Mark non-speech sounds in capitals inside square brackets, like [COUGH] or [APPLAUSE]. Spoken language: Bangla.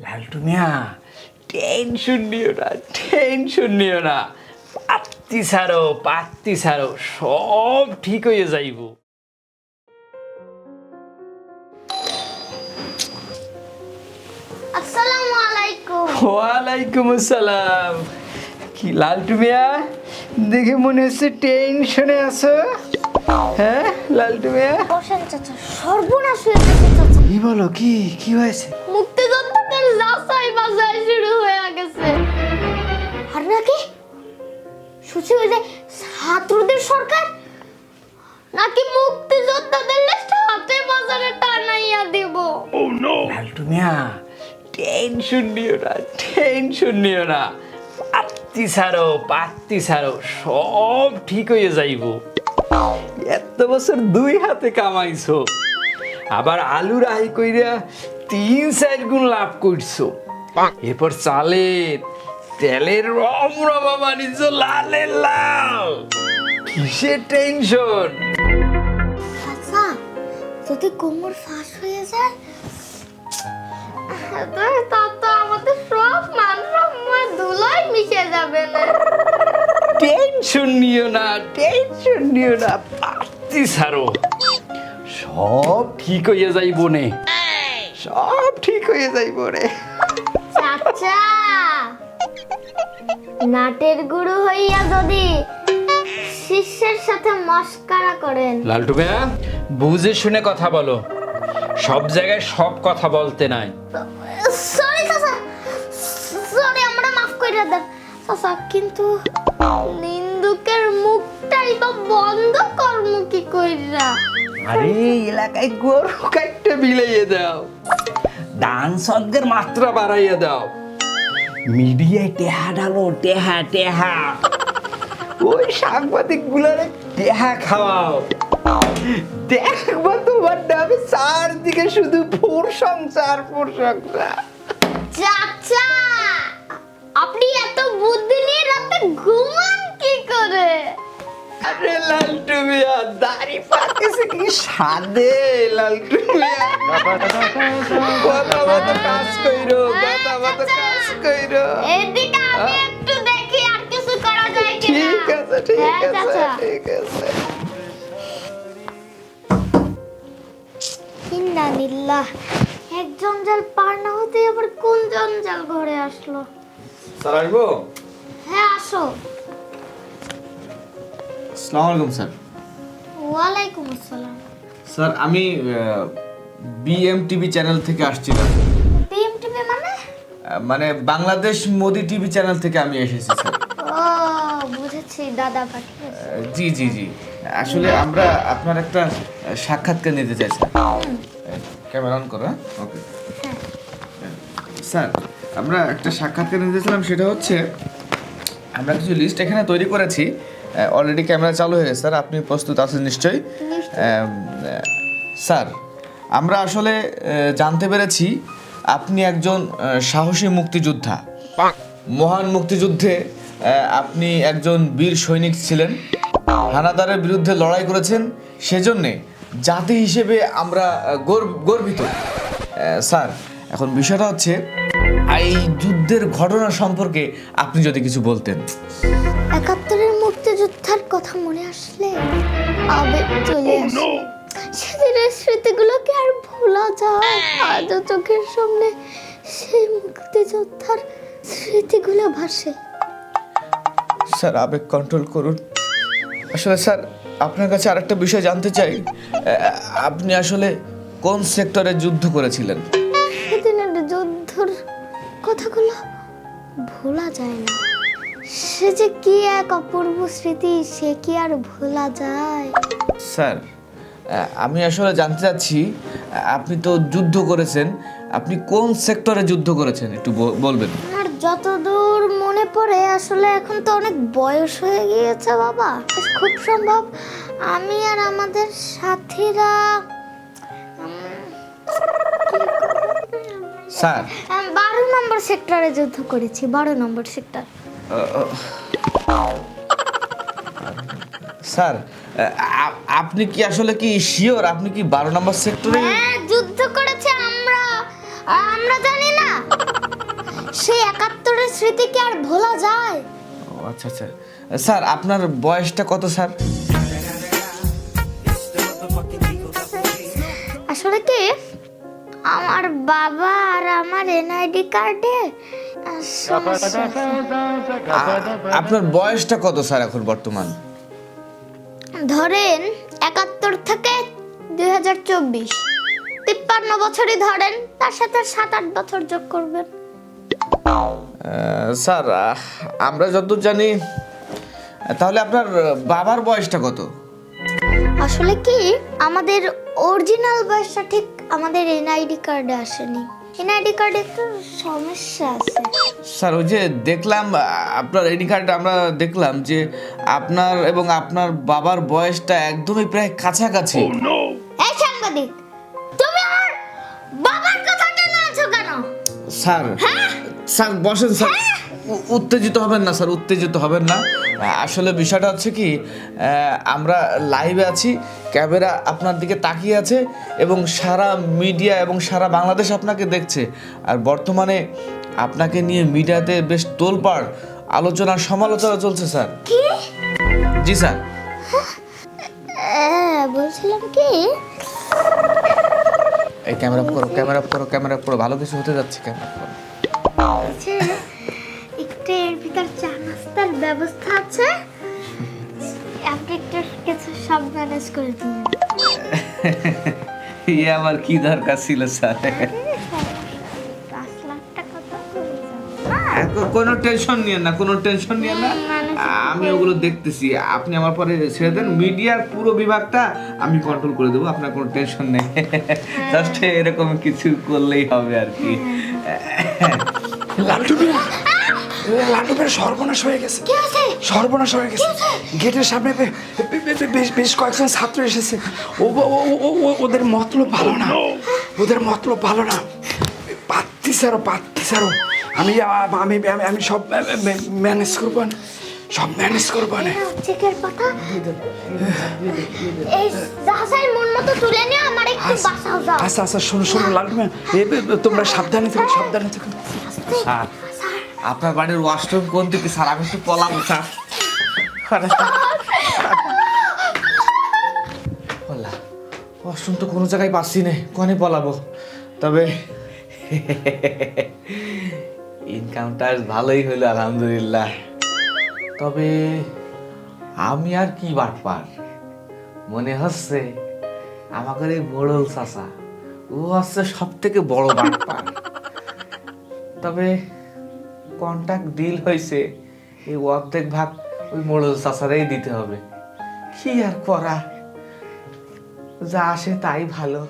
লালটু মিয়া টেনশন নিও না টেনশন নিও না। পাত্তি সারো পাত্তি সারো সব ঠিক হয়ে যাইব। আসসালামু আলাইকুম। ওয়ালাইকুম আসসালাম। কি লালটু মিয়া দেখে মনে হচ্ছে টেনশনে আছো? হ্যাঁ লালটু মিয়া বসেন চাচা সর্বনাশ হয়ে গেছে চাচা। কি বলো কি কি হয়েছে? শুনছি ওই যে ছাত্রদের সরকার? নাকি মুক্তিযোদ্ধাদের লিস্ট হাতে বাজারে টানাইয়া দিব? লালটু মিয়া টেনশন নিও না টেনশন নিও না। পাত্তি সারো পাত্তি সারো সব ঠিক হয়ে যাইব। এত বছর দুই হাতে কামাইছো। আবার আলু রাহি কইরা তিন চার গুণ লাভ করছ। এরপর চালের তেলের রম রমা বাণিজ্য লালের লাল। কিসের টেনশন আচ্ছা যদি কোমর ফাঁস হয়ে যায়? তা তো আমাদের সব মান সম্মান ধুলোয় মিশে যাবে না। টেনশন নিও না টেনশন নিও না পারতি সারো। সব ঠিক হয়ে যাইব নে। সব ঠিক হয়ে যাইব রে নাটের গুরু হইয়া যদি শিষ্যের সাথে মস্কারা করেন। লালটু ভাইয়া বুঝে শুনে কথা বলো। সব জায়গায় সব কথা বলতে নাই। সরি চাচা। সরি আমরা মাফ করে দেন। চাচা কিন্তু নিন্দুকের মুখটাই তো বন্ধ কর্ম কি কইরা? আরে এলাকায় গরু কাটতে বিলাইয়ে দাও। ডান সদ্গের মাত্রা বাড়াইয়ে দাও। মিডিয়ায় টেহা ডালো টেহা টেহা। ওই সাংবাদিকগুলার টেহা খাওয়াও। দেখব তোমার নামে চারদিকে শুধু ফুর সংসার ফোর সংসার। চাচা, আপনি এত বুদ্ধি দাড়ি পাতিছে কি সাদে লালটু কথা মতো কাজ কইরো কথা মতো কাজ কইরো। এদিকে আমি একটু দেখি আর কিছু করা যায় কিনা। ঠিক আছে ঠিক হ্যাঁ, আছে ঠিক আছে। ইন্নানিল্লাহ এক জঞ্জাল পার না হতে আবার কোন জঞ্জাল ঘরে আসলো? স্যার আসব? হ্যাঁ আসো। আসসালামু আলাইকুম স্যার। ওয়ালাইকুম আসসালাম। স্যার আমি বিএম টিভি চ্যানেল থেকে আসছিলাম। বিএমটিভি মানে? মানে বাংলাদেশ মোদি টিভি চ্যানেল থেকে আমি এসেছি স্যার। ও বুঝেছি দাদা পাঠিয়েছে। জি জি জি। আসলে আমরা আপনার একটা সাক্ষাৎকার নিতে চাই স্যার। ক্যামেরা অন করো ওকে স্যার আমরা একটা সাক্ষাৎকার নিতে চাইলাম সেটা হচ্ছে আমরা কিছু লিস্ট এখানে তৈরি করেছি। অলরেডি ক্যামেরা চালু হয়ে গেছে স্যার। আপনি প্রস্তুত আছেন নিশ্চয়ই? স্যার আমরা আসলে জানতে পেরেছি আপনি একজন সাহসী মুক্তিযোদ্ধা। মহান মুক্তিযুদ্ধে আপনি একজন বীর সৈনিক ছিলেন। হানাদারের বিরুদ্ধে লড়াই করেছেন। সেজন্যে জাতি হিসেবে আমরা গর্বিত। স্যার এখন বিষয়টা হচ্ছে এই যুদ্ধের ঘটনা সম্পর্কে আপনি যদি কিছু বলতেন। একাত্তরের মুক্তিযোদ্ধার কথা মনে আসলে আবেগ চলে আসে। সেদিনের স্মৃতিগুলোকে আর ভোলা যায়। আজও চোখের সামনে সেই মুক্তিযোদ্ধার স্মৃতিগুলো ভাসে। স্যার আবেগ কন্ট্রোল করুন। আসলে স্যার আপনার কাছে আরেকটা বিষয় জানতে চাই। আপনি আসলে কোন সেক্টরে যুদ্ধ করেছিলেন? সে যে কি এক অপূর্ব স্মৃতি সে কি আর ভোলা যায়? স্যার আমি আসলে জানতে চাচ্ছি আপনি তো যুদ্ধ করেছেন। আপনি কোন সেক্টরে যুদ্ধ করেছেন একটু বলবেন? আর যতদূর মনে পড়ে আসলে এখন তো অনেক বয়স হয়ে গিয়েছে বাবা। খুব সম্ভব আমি আর আমাদের সাথীরা স্যার। বারো নম্বর সেক্টরে যুদ্ধ করেছি বারো নম্বর সেক্টর। স্যার আপনি কি আসলে কি শিওর? আপনি কি বারো নম্বর সেক্টরে? হ্যাঁ যুদ্ধ করেছে আমরা। আমরা জানি না। সেই একাত্তরের স্মৃতি কি আর ভোলা যায়? ও আচ্ছা আচ্ছা। স্যার আপনার বয়সটা কত স্যার? আসলে কি? আমার বাবা আর আমার এনআইডি কার্ডে আপনার বয়সটা কত স্যার এখন বর্তমান? ধরেন একাত্তর থেকে দুই হাজার চব্বিশ। তিপ্পান্ন বছরই ধরেন তার সাথে সাত আট বছর যোগ করবেন। স্যার আমরা যতদূর জানি তাহলে আপনার বাবার বয়সটা কত? আসলে কি আমাদের অরিজিনাল বয়সটা ঠিক আমাদের এনআইডি কার্ডে আসেনি। এনআইডি কার্ডে একটু সমস্যা আছে। স্যার ওই যে দেখলাম আপনার আইডি কার্ড আমরা দেখলাম যে আপনার এবং আপনার বাবার বয়সটা একদমই প্রায় কাছাকাছি। এই সাংবাদিক তুমি আমার বাবার কথা টেনে আছো কেন? স্যার স্যার বসেন স্যার। উ- উত্তেজিত হবেন না স্যার উত্তেজিত হবেন না। আসলে বিষয়টা হচ্ছে কি আমরা লাইভে আছি ক্যামেরা আপনার দিকে তাকিয়ে আছে এবং সারা মিডিয়া এবং সারা বাংলাদেশ আপনাকে দেখছে। আর বর্তমানে আপনাকে নিয়ে মিডিয়াতে বেশ তোলপাড় আলোচনা সমালোচনা চলছে স্যার। জি স্যার। হ্যাঁ বলছিলাম কি? এই ক্যামেরা করো ক্যামেরা করো ক্যামেরা করো। ভালো কিছু হতে যাচ্ছে ক্যামেরা করো। ব্যবস্থা আছে? আপনি একটু কিছু সব ম্যানেজ করে দিন। [LAUGHS] ইয়ে আমার কি দরকার ছিল স্যার। এখন কোনো টেনশন নিয়েন না কোনো টেনশন নিয়েন না। আমি ওগুলো দেখতেছি। আপনি আমার পরে ছেড়ে দেন। মিডিয়ার পুরো বিভাগটা আমি কন্ট্রোল করে দেবো আপনার কোনো টেনশন নেই। জাস্ট এরকম কিছু করলেই হবে আর কি। [LAUGHS] লালটু মিয়া সর্বনাশ হয়ে গেছে। সর্বনাশ হয়ে গেছে। গেটের সামনে বেশ বেশ কয়েকজন ছাত্র এসেছে। ও ও- ও- ও- ও- ওদের মতলব ভালো না। ওদের মতলব ভালো না। পাত্তি স্যারও পাত্তি স্যারও আমি আমি আমি- সব ম্যানেজ করব না। সব ম্যানেজ করব না। চেকের এই জাহাজের মন মতো তুলে নিয়ে আমার একটু যাও। আচ্ছা আচ্ছা শোনো শোনো এ, তোমরা সাবধানে থেকো সাবধানে থেকো। স্যার। আপনার বাড়ির ওয়াশরুম কোন দিকে? স্যার, আমি একটু পলাবো স্যার। ওয়াশরুম তো কোনো জায়গায় পাচ্ছি না, কোনে পলাবো? তবে ইনকামটা ভালোই হইল আলহামদুলিল্লাহ। তবে আমি আর কি বাটপার? মনে হচ্ছে আমাদের এই মোড়ল চাষা ও হচ্ছে সব থেকে বড় বাটপার। তবে কন্ট্যাক্ট ডিল হয়েছে, এই অর্ধেক ভাগ ওই মোড়ল চাষারাই দিতে হবে। কি আর করা? যা আসে তাই ভালো।